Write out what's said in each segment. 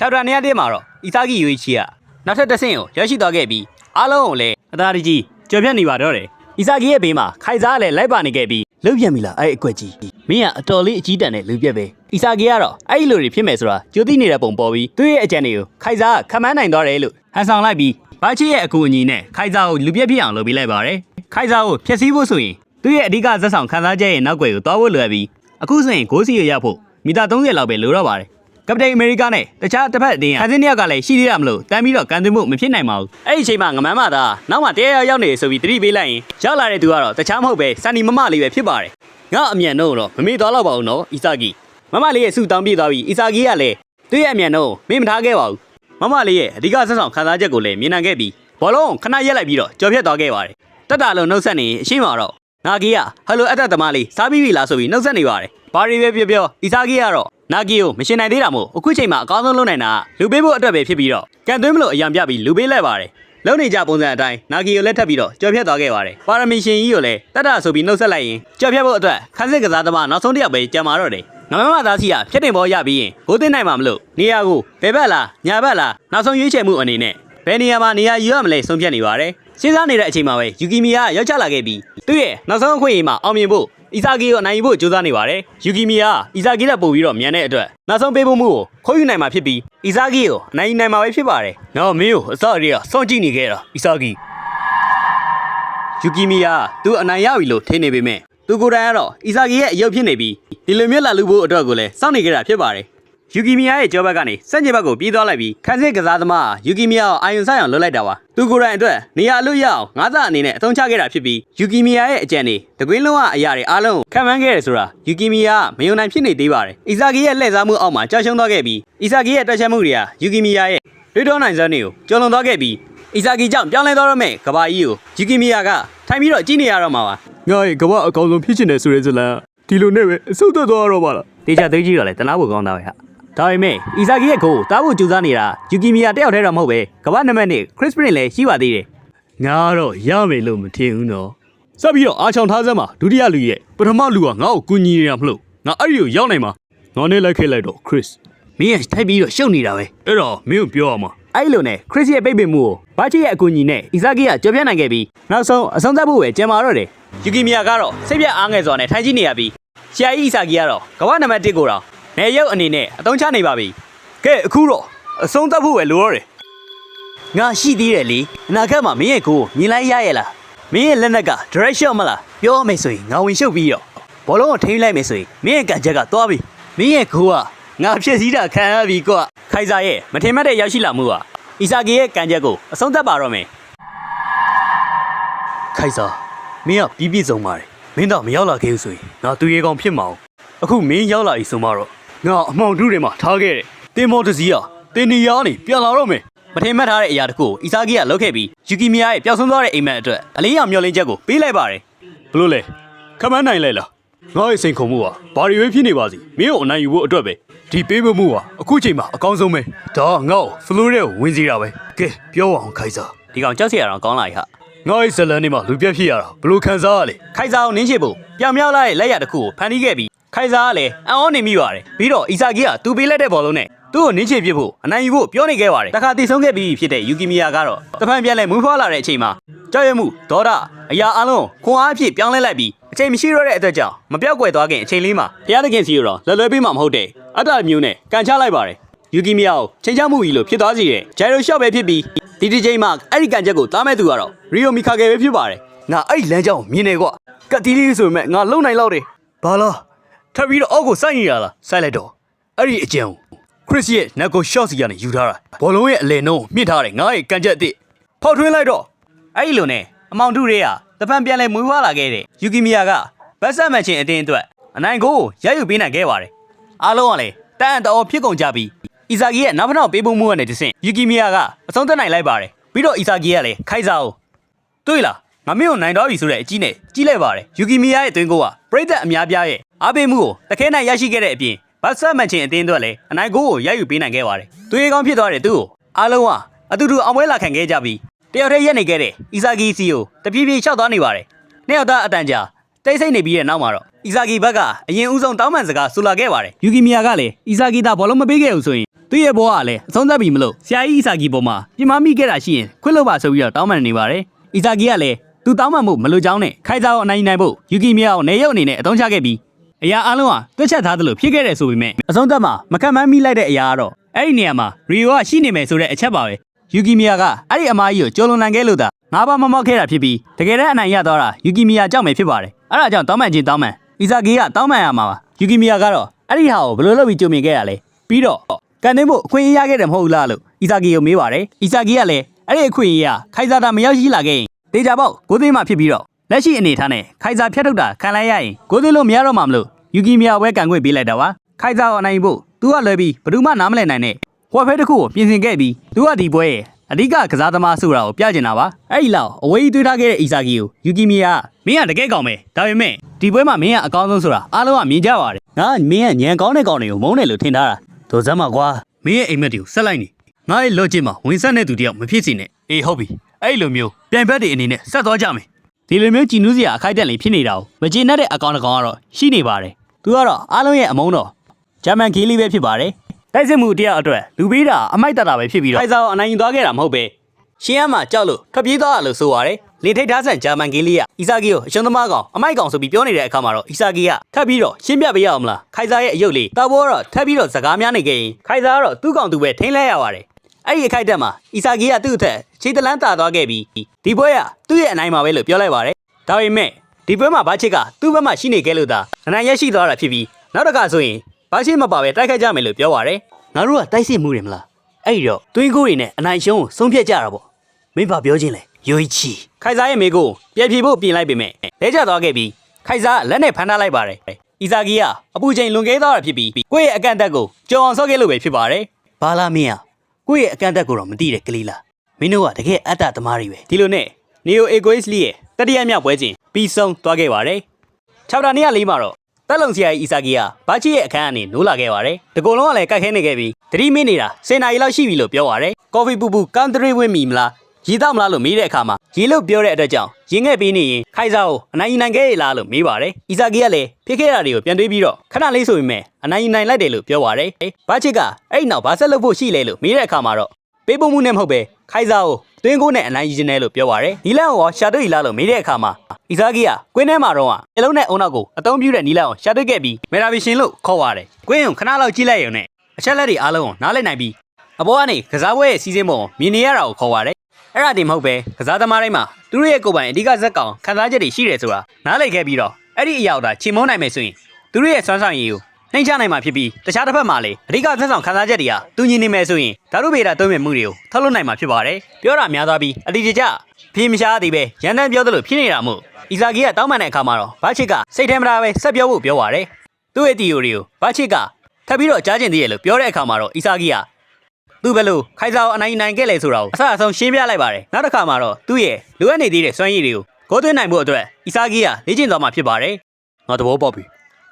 ချာတာနေရာတည်းမှာတော့အီစာဂီယူချီကနောက်ထပ်တစ်ဆင့်ကိုရရှိသွားခဲ့ပြီးအားလုံးကိုလည်းအသာတကြီးကြော်ပြတ်နေပါတော့တယ်အီစာဂီရဲ့ဘေးမှာခိုင်စားကလည်းလိုက်ပါနေခဲ့ပြီးလုတ်ပြန်ပြီလားအဲ့အကွက်ကြီးမင်းကအတော်လေးအကြီးတန်းနဲ့လူပြက်ပဲအီစာဂီကတော့အဲ့ဒီလိုတွေဖြစ်မယ်ဆိုတာကြိုသိနေတဲ့ပုံပေါ်ပြီးသူ့ရဲ့အကြံတွေကိုခိုင်စားကခံမန်းနိုင်သွားတယ်လို့ဟန်ဆောင်လိုက်ပြီးဘာချီရဲ့အကူအညီနဲ့ခိုင်စားကိုလူပြက်ပြစ်အောင်လုပ်ပေးလိုက်ပါတယ်ခိုင်စားကိုဖျက်ဆီးဖို့ဆိုရင်သူ့ရဲ့အဓိကဇက်ဆောင်ခံစားချက်ရဲ့နောက်ွယ်ကိုတွားဖို့လွယ်ပြီးအခုဆိုရင်ဂိုးစီရရဖို့မီတာ30လောက်ပဲလိုတော့ပါတယ် ကပတိန်အမေရိကနဲ့တခြားတစ်ဖက်အတင်းခန်းစင်းတစ်ယောက်ကလည်းရှိသေးတာမလို့တမ်းပြီးတော့ကန်သွင်းမှုမဖြစ်နိုင်ပါဘူးအဲ့ဒီအချိန်မှာငမန်းမသာနောက်မှတရားရောက်နေဆိုပြီးတတိပေးလိုက်ရင်ရောက်လာတဲ့သူကတော့တခြားမဟုတ်ပဲစန်နီမမလေးပဲဖြစ်ပါတယ်ငါအမြန်တော့တော့မမေ့သွားတော့ပါဘူးနော်အီစာဂီမမလေးရဲ့စုတောင်းပြေးသွားပြီးအီစာဂီကလည်းသူ့ရဲ့အမြန်တော့မေ့မထားခဲ့ပါဘူးမမလေးရဲ့အဓိကဆက်ဆောင်ခံစားချက်ကိုလည်းမြင်နိုင်ခဲ့ပြီးဘောလုံးခဏရက်လိုက်ပြီးတော့ကြော်ဖြတ်သွားခဲ့ပါတယ်တက်တာလုံးနှုတ်ဆက်နေအရှိမတော့ငါကြီးကဟယ်လိုအတက်သမားလေးစားပြီးပြီလားဆိုပြီးနှုတ်ဆက်နေပါတယ်ဘာရီပဲပြောပြောအီစာဂီကတော့ နာဂီကိုမရှင်နိုင်သေးတာမို့အခုချိန်မှာအကောင်းဆုံးလုပ်နိုင်တာကလူပေးဖို့အတွက်ပဲဖြစ်ပြီးတော့ကန်သွင်းမလို့အရန်ပြပြီးလူပေးလိုက်ပါတယ်လုံနေကြပုံစံအတိုင်းနာဂီကိုလက်ထပ်ပြီးတော့ကြော်ဖြတ်သွားခဲ့ပါတယ်ပါရမီရှင်ကြီးကိုလည်းတတ်တာဆိုပြီးနှုတ်ဆက်လိုက်ရင်ကြော်ဖြတ်ဖို့အတွက်ခန်းစစ်ကစားသမားနောက်ဆုံးတစ်ယောက်ပဲကြံမာတော့တယ်ငမမသားစီကဖြတ်တင်ပေါ်ရပြီးရင်ကိုသိနိုင်မှာမလို့နေရာကိုဘယ်ဘက်လားညာဘက်လားနောက်ဆုံးရွေးချယ်မှုအနေနဲ့ ဘယ်နေရာမှာနေရာယူရမလဲဆုံးဖြတ်နေပါတယ်စဉ်းစားနေတဲ့အချိန်မှာပဲယူကီမီကရောက်ချလာခဲ့ပြီးသူ့ရဲ့နောက်ဆုံးအခွင့်အရေးမှာအောင်မြင်ဖို့အီဇာဂီကိုအနိုင်ယူဖို့ကြိုးစားနေပါတယ်။ယူကီမီကအီဇာဂီနဲ့ပို့ပြီးတော့မြန်တဲ့အတွက်နောက်ဆုံးပေးဖို့မှုကိုခိုးယူနိုင်မှာဖြစ်ပြီးအီဇာဂီကိုအနိုင်ယူနိုင်မှာပဲဖြစ်ပါတယ်။နော်မင်းကိုအစအရေကစောင့်ကြည့်နေခဲ့တာအီဇာဂီယူကီမီကသူအနိုင်ရပြီလို့ထင်နေပေမဲ့သူကိုယ်တိုင်ကတော့အီဇာဂီရဲ့အယုတ်ဖြစ်နေပြီးဒီလိုမျိုးလာလူဖို့အတွက်ကိုလည်းစောင့်နေကြတာဖြစ်ပါတယ်။ ယူကီမီယာရဲ့ကြောဘက်ကနေစက်ညစ်ဘက်ကိုပြေးသွားလိုက်ပြီးခန်းစစ်ကစားသမားယူကီမီယာကိုအာယုံဆိုင်အောင်လုပ်လိုက်တာပါသူကိုယ်တိုင်အတွက်နေရာအလို့ရအောင်ငါးသားအနေနဲ့အသုံးချခဲ့တာဖြစ်ပြီးယူကီမီယာရဲ့အကြံတွေတကွင်းလုံးကအရာတွေအားလုံးကိုခံမှန်းခဲ့ရဆိုတာယူကီမီယာကမယုံနိုင်ဖြစ်နေသေးပါတယ်အီဇာဂီရဲ့လှည့်စားမှုအောက်မှာကြာရှုံးသွားခဲ့ပြီးအီဇာဂီရဲ့တွက်ချက်မှုတွေကယူကီမီယာရဲ့တွေးတောနိုင်စွမ်းတွေကိုကျော်လွန်သွားခဲ့ပြီးအီဇာဂီကြောင့်ပြောင်းလဲသွားတော့မဲ့ကဘာကြီးကိုယူကီမီယာကထိုင်ပြီးတော့ကြည့်နေရတော့မှာပါငါ့ရဲ့ကမ္ဘာအကောင်ဆုံးဖြစ်ချင်တယ်ဆိုတဲ့ဇလန်ဒီလိုနဲ့ပဲအဆုတ်သက်သွားတော့ပါလားတေချာသိကြည့်တော့လေတနာဖို့ကောင်းတာပဲဟာ ဒါပေမဲ့အီဇာဂီရဲ့ကိုတားဖို့ကြိုးစားနေတာယူကီမီယာတယောက်တည်းတော့မဟုတ်ပဲကမ္ဘာနံပါတ်1ခရစ်စပရင်လည်းရှိပါသေးတယ်ငါကတော့ရမယ်လို့မထင်ဘူးနော်စပ်ပြီးတော့အားချောင်ထားစမ်းမှာဒုတိယလူရဲ့ပထမလူကငါ့ကိုကူညီနေတာမလို့ငါအဲ့ဒီကိုရောက်နိုင်မှာငါနဲ့လိုက်ခဲ့လိုက်တော့ခရစ်မင်းကထိုက်ပြီးတော့ရှုပ်နေတာပဲအဲ့တော့မင်းကိုပြောရမှာအဲ့လိုနဲ့ခရစ်ရဲ့ပိတ်ပင်မှုကိုဘာချီရဲ့အကူအညီနဲ့အီဇာဂီကကြော်ပြတ်နိုင်ခဲ့ပြီးနောက်ဆုံးအဆုံးသတ်ဖို့ပဲကြံမာတော့တယ်ယူကီမီယာကတော့စိတ်ပြတ်အားငယ်စွာနဲ့ထိုင်ကြည့်နေရပြီးရှာအီအီဇာဂီကတော့ကမ္ဘာနံပါတ်1ကိုတော့ နေရုပ်အနေနဲ့အသုံးချနေပါပြီကဲအခုတော့အဆုံးသတ်ဖို့ပဲလိုတော့တယ်ငါရှိသေးတယ်လေအနာဂတ်မှာမင်းရဲ့ကိုကိုမြင်လိုက်ရရဲ့လားမင်းရဲ့လက်နက်က direction မလားပြောရမယ်ဆိုရင်ငါဝင်ရှုပ်ပြီးတော့ဘောလုံးကိုထိန်းလိုက်မယ်ဆိုရင်မင်းရဲ့ကန်ချက်ကသွားပြီမင်းရဲ့ကိုကငါဖြစ်စည်းတာခံရပြီကွာခိုင်စာရဲ့မထင်မှတ်တဲ့ရောက်ရှိလာမှုဟာအီစာဂီရဲ့ကန်ချက်ကိုအဆုံးသတ်ပါတော့မယ်ခိုင်စာမင်းကပြီးပြည့်စုံပါတယ်မင်းတော့မရောက်လာခဲ့ဘူးဆိုရင်ငါသူရေကောင်ဖြစ်မှာအောင်အခုမင်းရောက်လာပြီဆိုမှတော့ ငါအမောင်ထုတွေမှာထားခဲ့တယ်တင်မောတစည်းอ่ะတင်နီယာကနေပြန်လာတော့မယ်မထင်မှတ်ထားတဲ့အရာတခုကိုအီစာဂီကလုပ်ခဲ့ပြီးယူကီမီယာရဲ့ပျောက်ဆုံးသွားတဲ့အိမ်မက်အတွက်အလေးအောင်မျောလင်းချက်ကိုပေးလိုက်ပါတယ်ဘလို့လဲခမန်းနိုင်လဲလားငါ့ရဲ့စိန်ခုံမှုကဘာတွေပဲဖြစ်နေပါစီမင်းကိုအနိုင်ယူဖို့အတွက်ပဲဒီပေးမှုကအခုချိန်မှာအကောင်းဆုံးပဲဒါကငါ့ကိုဖလိုရဲကိုဝင်စီတာပဲကဲပြောအောင်ခိုင်စာဒီကောင်ကြောက်စရာတော့ကောင်းလာပြီဟာငါ့ရဲ့ဇလန်နေမှာလူပြက်ဖြစ်ရတာဘလို့ခံစားရလဲခိုင်စာကိုနင်းချစ်ဖို့ပြောင်မြောက်လာတဲ့လက်ရတစ်ခုကိုဖန်တီးခဲ့ပြီး ခိုင်စာကလည်းအံ့ဩနေမိပါတယ်ပြီးတော့အီစာဂီကသူပေးလိုက်တဲ့ဘောလုံးနဲ့သူ့ကိုနင်းချစ်ပြစ်ဖို့အနိုင်ယူဖို့ပြောနေခဲ့ပါတယ်တခါတည်ဆုံးခဲ့ပြီးဖြစ်တဲ့ယူကီမီယာကတော့တဖန်ပြန်လဲမွေးဖွားလာတဲ့အချိန်မှာကြောက်ရွံ့မှုဒေါသအရာအလုံးခွန်အားဖြင့်ပြောင်းလဲလိုက်ပြီးအချိန်မရှိတော့တဲ့အတွက်ကြောင့်မပြောက်ကွယ်သွားခင်အချိန်လေးမှာဘုရားသခင်စီကိုတော့လွယ်လွယ်ပေးမှမဟုတ်တဲ့အတ္တမျိုးနဲ့ကန်ချလိုက်ပါတယ်ယူကီမီယာကိုချိန်ချမှုကြီးလို့ဖြစ်သွားစေတဲ့ဂျိုင်ရိုရှော့ပဲဖြစ်ပြီးဒီဒီချိန်မှာအဲ့ဒီကန်ချက်ကိုတားမဲ့သူကတော့ရီယိုမီခါဂယ်ပဲဖြစ်ပါတယ်ငါအဲ့ဒီလမ်းကြောင်းကိုမြင်နေကွာကတ်တီးလေးဆိုပေမဲ့ငါလုံနိုင်လောက်တယ်ဘာလား ထပ်ပြီးတော့အောက်ကိုစိုက်နေရလားစိုက်လိုက်တော့အဲ့ဒီအကြံကိုခရစ်ရဲ့နက်ကိုရှော့စီကနေယူထားတာဘောလုံးရဲ့အလယ်နှုံးကိုမြင့်ထားတယ်ငါ့ရဲ့ကန်ချက်အစ်စ်ဖောက်ထွင်းလိုက်တော့အဲ့ဒီလိုနဲ့အမောင်ထုတွေကတပံပြန်လဲမွေးဖွားလာခဲ့တဲ့ယူကီမီယာကဘတ်ဆက်မန်ချင်းအတင်းအတွက်အနိုင်ကိုရယူပေးနိုင်ခဲ့ပါတယ်အားလုံးကလည်းတန်အံ့တော်ဖြစ်ကုန်ကြပြီးအီဇာဂီရဲ့နောက်ဖနောက်ပေးပုံမှုကနေတဆင့်ယူကီမီယာကအဆုံးသတ်နိုင်လိုက်ပါတယ်ပြီးတော့အီဇာဂီကလည်းခိုက်စားကိုတွေ့လားငါမင်းကိုနိုင်တော့ပြီဆိုတဲ့အကြီးနဲ့ကြီးလိုက်ပါတယ်ယူကီမီယာရဲ့တွင်ကိုက ပရိသတ်အများပြားရဲ့အားပေးမှုကိုတခဲနိုင်ရရှိခဲ့တဲ့အပြင်ဘတ်ဆက်မန်ချင်းအတင်းအတွက်လည်းအနိုင်ကိုကိုရယူပေးနိုင်ခဲ့ပါတယ်သူရေကောင်းဖြစ်သွားတဲ့သူ့ကိုအားလုံးကအတူတူအောင်ပွဲလာခံခဲ့ကြပြီးတယောက်တည်းရက်နေခဲ့တဲ့အီဇာဂီစီကိုတပြေးပြေးလျှောက်သွားနေပါတယ်။နှစ်ယောက်သားအတန်ကြာတိတ်ဆိတ်နေပြီးတဲ့နောက်မှာတော့အီဇာဂီဘက်ကအရင်ဦးဆုံးတောင်းပန်စကားဆူလာခဲ့ပါတယ်။ယူကီမီယာကလည်းအီဇာဂီသားဘောလုံးမပေးခဲ့ဘူးဆိုရင်သူ့ရဲ့ဘဝကလည်းအဆုံးသတ်ပြီမလို့ဆရာကြီးအီစာဂီပေါ်မှာပြမမိခဲ့တာရှိရင်ခွင့်လို့ပါဆိုပြီးတော့တောင်းပန်နေပါတယ်အီစာဂီကလည်း သူတောင်းပန်မှုမလိုချောင်းနဲ့ခိုင်စာကိုအနိုင်နိုင်ဖို့ယူကီမီယာကိုနေရုပ်အနေနဲ့အသုံးချခဲ့ပြီးအရာအလုံးဟာတွက်ချက်ထားသလိုဖြစ်ခဲ့တယ်ဆိုပေမဲ့အဆုံးသတ်မှာမခံမမ်းမိလိုက်တဲ့အရာကတော့အဲ့ဒီနေရာမှာရီယိုကရှိနေမယ်ဆိုတဲ့အချက်ပါပဲယူကီမီယာကအဲ့ဒီအမားကြီးကိုကျော်လွန်နိုင်ခဲ့လို့သာငါးပါးမမောက်ခဲ့တာဖြစ်ပြီးတကယ်တမ်းအနိုင်ရသွားတာယူကီမီယာကြောင့်ပဲဖြစ်ပါတယ်အဲ့ဒါကြောင့်တောင်းပန်ခြင်းတောင်းပန်အီစာဂီကတောင်းပန်ရမှာပါယူကီမီယာကတော့အဲ့ဒီဟာကိုဘယ်လိုလုပ်ပြီးကြုံမြင်ခဲ့ရလဲပြီးတော့ကန်တင်းဖို့အခွင့်အရေးရခဲ့တယ်မဟုတ်လားလို့အီစာဂီကိုမေးပါတယ်အီစာဂီကလည်းအဲ့ဒီအခွင့်အရေးကခိုင်စာတာမရောက်ရှိလာခဲ့ရင် ဒေတာပေါက်ကိုသိန်းမှဖြစ်ပြီးတော့လက်ရှိအနေထားနဲ့ခိုင်စာဖြတ်ထုတ်တာခံလိုက်ရရင်ကိုသိန်းလို့မရတော့မှမလို့ယူကီမီယာဝဲကန်ခွင့်ပေးလိုက်တာပါခိုင်စာကိုအနိုင်ဖို့သူကလွယ်ပြီးဘယ်သူမှနားမလည်နိုင်နဲ့ဟွာဖဲတစ်ခုကိုပြင်ဆင်ခဲ့ပြီးသူကဒီပွဲရဲ့အဓိကကစားသမားဆိုတာကိုပြကျင်တာပါအဲ့ဒီလောက်အဝေးကြီးတွေးထားခဲ့တဲ့အီစာဂီကိုယူကီမီယာမင်းကတကယ်ကောင်းပဲဒါပေမဲ့ဒီပွဲမှာမင်းကအကောင်းဆုံးဆိုတာအားလုံးကမြင်ကြပါတယ်ငါမင်းကညံကောင်းတဲ့ကောင်တွေကိုမုန်းတယ်လို့ထင်ထားတာဒိုစမ်းမှာကွာမင်းရဲ့အိမ်မက်တွေကိုဆက်လိုက်နေငါရဲ့လော့ချစ်မှာဝင်ဆက်တဲ့သူတယောက်မဖြစ်စီနဲ့ အေးဟုတ်ပြီအဲ့လိုမျိုးပြိုင်ဘက်တွေအနေနဲ့ဆက်သွားကြမယ်ဒီလိုမျိုးကြည်နူးစရာအခိုက်အတန့်လေးဖြစ်နေတာကိုမကျေနပ်တဲ့အကောင်တစ်ကောင်ကတော့ရှိနေပါတယ်သူကတော့အားလုံးရဲ့အမုန်းတော်ဂျာမန်ကီလီပဲဖြစ်ပါတယ်တိုက်စစ်မှုတရားအတွက်လူပေးတာအမိုက်တတာပဲဖြစ်ပြီးတော့ဖိုင်ဇာကိုအနိုင်ယူသွားခဲ့တာမဟုတ်ပဲရှင်းရမှာကြောက်လို့ထွက်ပြေးသွားတာလို့ဆိုရတယ်လေထိတ်ထားဆန်ဂျာမန်ကီလီကအီစာဂီကိုအရှုံးသမားကောင်အမိုက်ကောင်ဆိုပြီးပြောနေတဲ့အခါမှာတော့အီစာဂီကထပ်ပြီးတော့ရှင်းပြပေးရအောင်မလားခိုင်ဇာရဲ့အယုတ်လေးတောက်ဘောကတော့ထပ်ပြီးတော့စကားများနေခဲ့ရင်ခိုင်ဇာကတော့သူ့ကောင်သူပဲထိန်းလဲရပါတယ် အဲ့ဒီအခိုက်အတန့်မှာအီစာဂီကသူ့အထက်ခြေတလန်းတာသွားခဲ့ပြီးဒီပွဲကသူ့ရဲ့အနိုင်မှာပဲလို့ပြောလိုက်ပါတယ်ဒါပေမဲ့ဒီပွဲမှာဘာချစ်ကသူ့ဘက်မှာရှိနေခဲ့လို့သာအနိုင်ရရှိသွားတာဖြစ်ပြီးနောက်တစ်ခါဆိုရင်ဘာချစ်မပါပဲတိုက်ခိုက်ကြမယ်လို့ပြောပါတယ်ငါတို့ကတိုက်စစ်မှုတယ်မလားအဲ့ဒီတော့တွင်းကိုတွေနဲ့အနိုင်ရှုံးကိုဆုံးဖြတ်ကြတာပေါ့မင်းဘာပြောချင်းလဲယိုချီခိုင်စားရဲ့မိကိုပြည့်ပြည့်ဖို့ပြင်လိုက်ပေမဲ့လဲကျသွားခဲ့ပြီးခိုင်စားကလက်နဲ့ဖမ်းထားလိုက်ပါတယ်အီဇာဂီကအပူချိန်လွန်ကဲသွားတာဖြစ်ပြီးကိုယ့်ရဲ့အကန့်အသတ်ကိုကြော်အောင်ဆော့ခဲ့လို့ပဲဖြစ်ပါတယ်ဘာလာမင်းอ่ะ ကိုယ့်ရဲ့အကန့်အသတ်ကိုတော့မသိတဲ့ကလေးလားမင်းတို့ကတကယ်အတ္တသမားတွေပဲဒီလိုနဲ့နီယိုအေဂွိစ်လီရဲ့တတိယမြောက်ပွဲချင်းပြီးဆုံးသွားခဲ့ပါတယ်ချောက်တာနေရလေးမှာတော့တက်လုံဆရာကြီးအီစာဂီကဘာချီရဲ့အခန်းကနေနိုးလာခဲ့ပါတယ်။ဒီကုလုံးကလည်းကြိုက်ခဲနေခဲ့ပြီးသတိမင်းနေတာစင်နာရီလောက်ရှိပြီလို့ပြောပါတယ်။ကော်ဖီပူပူကန်ထရီဝင်းမီမလား ရေတော့မလားလို့မေးတဲ့အခါမှာရေလို့ပြောတဲ့အတွက်ကြောင့်ရင်ငဲ့ပေးနေရင်ခိုင်စာကိုအနိုင်ယူနိုင်ခဲ့ရလားလို့မေးပါတယ်။အီစာဂီကလည်းဖြစ်ခဲ့တာတွေကိုပြန်တွေးပြီးတော့ခဏလေးဆိုပေမဲ့အနိုင်ယူနိုင်လိုက်တယ်လို့ပြောပါတယ်။ဘာချစ်ကအဲ့ဒီနောက်ဘာဆက်လုပ်ဖို့ရှိလဲလို့မေးတဲ့အခါမှာတော့ပေးပုံမှုနဲ့မဟုတ်ပဲခိုင်စာကိုတွင်းကိုနဲ့အနိုင်ယူခြင်းနဲ့လို့ပြောပါတယ်။နီလန်ကိုရှာတွေ့လားလို့မေးတဲ့အခါမှာအီစာဂီကကွင်းထဲမှာတော့အလုံးနဲ့အုံနောက်ကိုအသုံးပြုတဲ့နီလန်ကိုရှာတွေ့ခဲ့ပြီးမေရာဗီရှင်လို့ခေါ်ပါတယ်။ကွင်းကိုခဏလောက်ကြည့်လိုက်ရုံနဲ့အချက်လက်တွေအားလုံးကိုနားလည်နိုင်ပြီးအပေါ်ကနေကစားပွဲရဲ့စီးစင်းပုံကိုမြင်နေရတာကိုခေါ်ပါတယ်။ အဲ့ဒါဒီမဟုတ်ပဲကစားသမားတိုင်းမှာသူတို့ရဲ့ကိုယ်ပိုင်အဓိကဇက်ကောင်ခံစားချက်တွေရှိတယ်ဆိုတာနားလည်ခဲ့ပြီးတော့အဲ့ဒီအရာကိုဒါချိန်မုန်းနိုင်မယ်ဆိုရင်သူတို့ရဲ့စွမ်းဆောင်ရည်ကိုနှိမ့်ချနိုင်မှာဖြစ်ပြီးတခြားတစ်ဖက်မှာလည်းအဓိကဇက်ဆောင်ခံစားချက်တွေကတူညီနေမယ်ဆိုရင်ဓာတ်ဗေဒသုံးမြင်မှုတွေကိုထုတ်လုပ်နိုင်မှာဖြစ်ပါတယ်။ပြောတာများသွားပြီးအတိအကျဖြေမရှားသေးပဲရန်တမ်းပြောသလိုဖြစ်နေတာမို့အီဇာဂီကတောင်းပန်တဲ့အခါမှာတော့ဘာချစ်ကစိတ်ထဲမသားပဲဆက်ပြောဖို့ပြောပါတယ်။သူ့ရဲ့တီယိုတွေကိုဘာချစ်ကထပ်ပြီးတော့ကြားကျင်သေးရလို့ပြောတဲ့အခါမှာတော့အီဇာဂီက သူဘယ်လိုခိုင်စာကိုအနိုင်နိုင်ခဲ့လဲဆိုတာကိုအဆအဆုံးရှင်းပြလိုက်ပါတယ်နောက်တစ်ခါမှာတော့သူ့ရဲ့လိုအပ်နေသေးတဲ့စွမ်းရည်တွေကိုကိုသွင်းနိုင်ဖို့အတွက်အီစာဂီကလေ့ကျင့်သွားမှာဖြစ်ပါတယ်ငါသဘောပေါက်ပြီ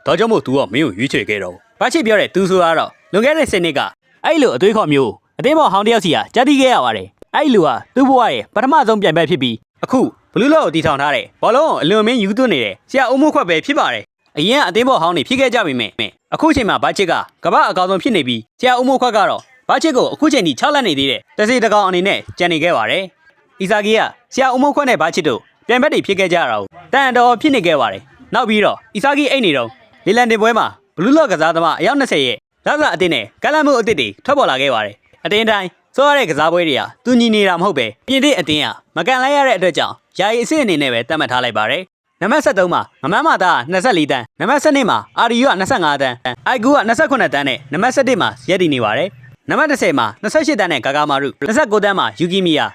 ဒါကြောင့်မို့ तू ကမင်းကိုရွေးချယ်ခဲ့တော့ဘာချစ်ပြောတဲ့ तू ဆိုတော့လွန်ခဲ့တဲ့စနစ်ကအဲ့လိုအသွေးခေါ်မျိုးအတင်းမော်ဟောင်းတယောက်စီကကြားတိခဲ့ရပါတယ်အဲ့လူကသူ့ဘဝရဲ့ပထမဆုံးပြန်ပဲဖြစ်ပြီးအခုဘလူးလော့ကိုတီထောင်ထားတဲ့ဘောလုံးကိုအလွန်မင်းယူသွင်းနေတဲ့ဆရာအုံမခွက်ပဲဖြစ်ပါတယ်အရင်ကအတင်းဘော်ဟောင်းနေဖြစ်ခဲ့ကြပြီမဲ့အခုချိန်မှာဘာချစ်ကကမ္ဘာအကောင်ဆုံးဖြစ်နေပြီးဆရာအုံမခွက်ကတော့ ဘာချစ်ကိုအခုချိန်ထိ6လက်နေသေးတဲ့တစီတကောင်အနေနဲ့ကြံနေခဲ့ပါတယ်။အီဇာဂီကဆရာဦးမုံခွက်နဲ့ဘာချစ်တို့ပြန်ဘက်တွေဖြစ်ခဲ့ကြတာကိုတန်တော်ဖြစ်နေခဲ့ပါတယ်။နောက်ပြီးတော့အီဇာဂီအိတ်နေတော့လီလန်တင်ပွဲမှာဘလူးလော့ကစားသမားအယောက်20ရဲ့ဇာဇာအတင်းနဲ့ကလန်မှုအစ်စ်တွေထွက်ပေါ်လာခဲ့ပါတယ်။အတင်းတိုင်းစောရတဲ့ကစားပွဲတွေကတူညီနေတာမဟုတ်ပဲပြင်တဲ့အတင်းကမကန်လိုက်ရတဲ့အတွက်ကြောင့်ယာယီအစ်စ်အနေနဲ့ပဲတတ်မှတ်ထားလိုက်ပါတယ်။နံပါတ်73မှာမမန်းမာတာ24တန်းနံပါတ်7မှာအာရီယူက25တန်းအိုက်ကူက28တန်းနဲ့နံပါတ်7မှာရက်တည်နေပါတယ် နံပါတ်10မှာ28တန်းနဲ့ဂါဂါမာရု29တန်းမှာယူကီမီယာ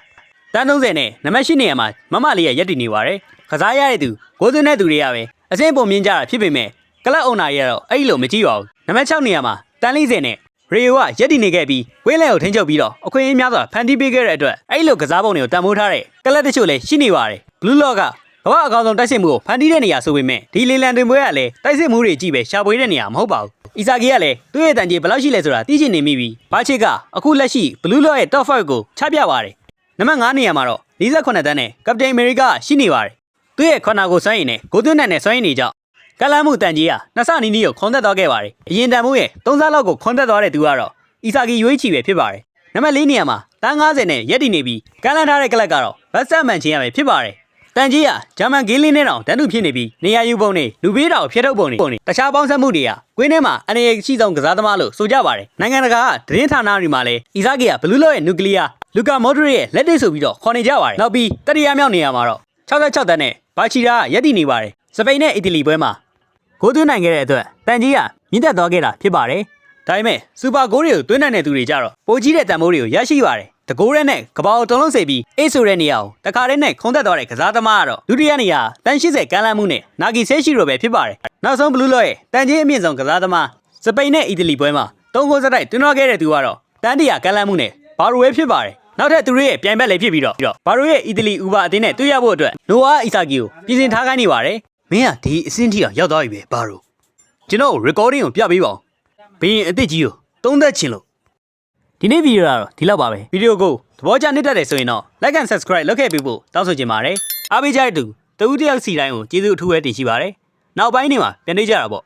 တန်း30နဲ့နံပါတ်8နေရာမှာမမလေးရဲ့ရက်တည်နေပါတယ်ကစားရတဲ့သူကိုသွင်းတဲ့သူတွေကပဲအစင်းပုံမြင်ကြတာဖြစ်ပေမဲ့ကလပ်အုံနာတွေကတော့အဲ့လိုမကြည့်ပါဘူးနံပါတ်6နေရာမှာတန်း40နဲ့ရေယိုကရက်တည်နေခဲ့ပြီးဝင်းလဲကိုထိန်းချုပ်ပြီးတော့အခွင့်အရေးများစွာဖန်တီးပေးခဲ့တဲ့အတွက်အဲ့လိုကစားပုံတွေကိုတန်ဖိုးထားတဲ့ကလပ်တချို့လည်းရှိနေပါတယ်ဘလူးလော့က ကမ္ဘာအကောင်ဆုံးတိုက်စစ်မှုကိုဖန်တီးတဲ့နေရာဆိုပေမဲ့ဒီလီလန်တွင်ပွဲကလည်းတိုက်စစ်မှုတွေကြည့်ပဲရှာဖွေတဲ့နေရာမဟုတ်ပါဘူး။အီစာဂီကလည်းသူ့ရဲ့တန်ကြီးဘယ်လောက်ရှိလဲဆိုတာသိချင်နေမိပြီ။ဘာချစ်ကအခုလက်ရှိဘလူးလော့ရဲ့ top 5ကိုချပြပါတယ်။နံပါတ်5နေရာမှာတော့48တန်းနဲ့ကပတိန်အမေရိကရှိနေပါတယ်။သူ့ရဲ့ခနာကိုစွမ်းရည်နဲ့ဂိုးသွင်းတဲ့နဲ့စွမ်းရည်နေကြောင့်ကလမ်းမှုတန်ကြီးကနှစ်ဆနီးနီးကိုခွန်သက်သွားခဲ့ပါတယ်။အရင်တန်မှုရဲ့3ဆလောက်ကိုခွန်သက်သွားတဲ့သူကတော့အီဆာဂီရွေးချီပဲဖြစ်ပါတယ်နံပါတ်၄နေရာမှာတန်း90နဲ့ရက်တည်နေပြီးကမ်းလှမ်းထားတဲ့ကလပ်ကတော့ဘတ်ဆက်မန်ချင်းရပဲဖြစ်ပါတယ် တန်ကြီးကဂျာမန်ဂေးလင်းနဲ့တောင်တန်းတူဖြစ်နေပြီးနေရာယူပုံနဲ့လူပေးတော်ဖျက်ထုတ်ပုံနဲ့တခြားပေါင်းစပ်မှုတွေကကွင်းထဲမှာအနေရရှိဆုံးကစားသမားလို့ဆိုကြပါတယ်နိုင်ငံတကာကသတင်းဌာနတွေမှာလည်းအီဇာဂီကဘလူးလော့ရဲ့နျူကလ িয়ার လူကာမော်ဒရစ်ရဲ့လက်တိတ်ဆိုပြီးတော့ခေါ်နေကြပါတယ်နောက်ပြီးတတိယမြောက်နေရာမှာတော့66တန်းနဲ့ဘာချီရာကရက်တည်နေပါတယ်စပိန်နဲ့အီတလီပွဲမှာဂိုးသွင်းနိုင်ခဲ့တဲ့အတွက်တန်ကြီးကမြင့်တက်သွားခဲ့တာဖြစ်ပါတယ်။ဒါပေမဲ့စူပါဂိုးတွေကိုသွင်းနိုင်တဲ့သူတွေကြတော့ပိုကြီးတဲ့တန်မိုးတွေကိုရရှိပါတယ်။ တကိုးရဲနဲ့ကပောက်တုံးလုံးစေပြီးအေးဆိုတဲ့နေရာကိုတခါတည်းနဲ့ခုံသက်သွားတဲ့ကစားသမားကတော့ဒုတိယနေရာတန်80ကမ်းလှမ်းမှုနဲ့နာဂီဆဲရှိလိုပဲဖြစ်ပါတယ်။နောက်ဆုံးဘလူးလော့ရဲ့တန်ကြီးအမြင့်ဆုံးကစားသမားစပိန်နဲ့အီတလီပွဲမှာ၃ဂိုးစတိုက်သွင်းသွားခဲ့တဲ့သူကတော့တန်တရာကမ်းလှမ်းမှုနဲ့ဘာရိုဝဲဖြစ်ပါတယ်။နောက်ထပ်သူတို့ရဲ့ပြိုင်ဘက်လည်းဖြစ်ပြီးတော့ဘာရိုရဲ့အီတလီဥပါအသင်းနဲ့တွေ့ရဖို့အတွက်နိုဝါအီဆာဂီကိုပြင်ဆင်ထားခိုင်းနေပါတယ်။မင်းကဒီအစင်းထိအောင်ရောက်သွားပြီပဲဘာလို့ကျွန်တော် recording ကိုပြပေးပါဦးဘင်းအစ်စ်ကြီးကိုသုံးသက်ချင်လို့ ဒီနေ့ဗီဒီယိုကတော့ဒီလောက်ပါပဲဗီဒီယိုကိုသဘောကျနှစ်သက်တယ်ဆိုရင်တော့ like and subscribe လုပ်ခဲ့ပေးဖို့တောင်းဆိုချင်ပါတယ်အားပေးကြတဲ့သူတဦးတစ်ယောက်စီတိုင်းကိုကျေးဇူးအထူးပဲတင်ရှိပါတယ်နောက်ပိုင်းနေမှာပြန်နေကြတာပေါ့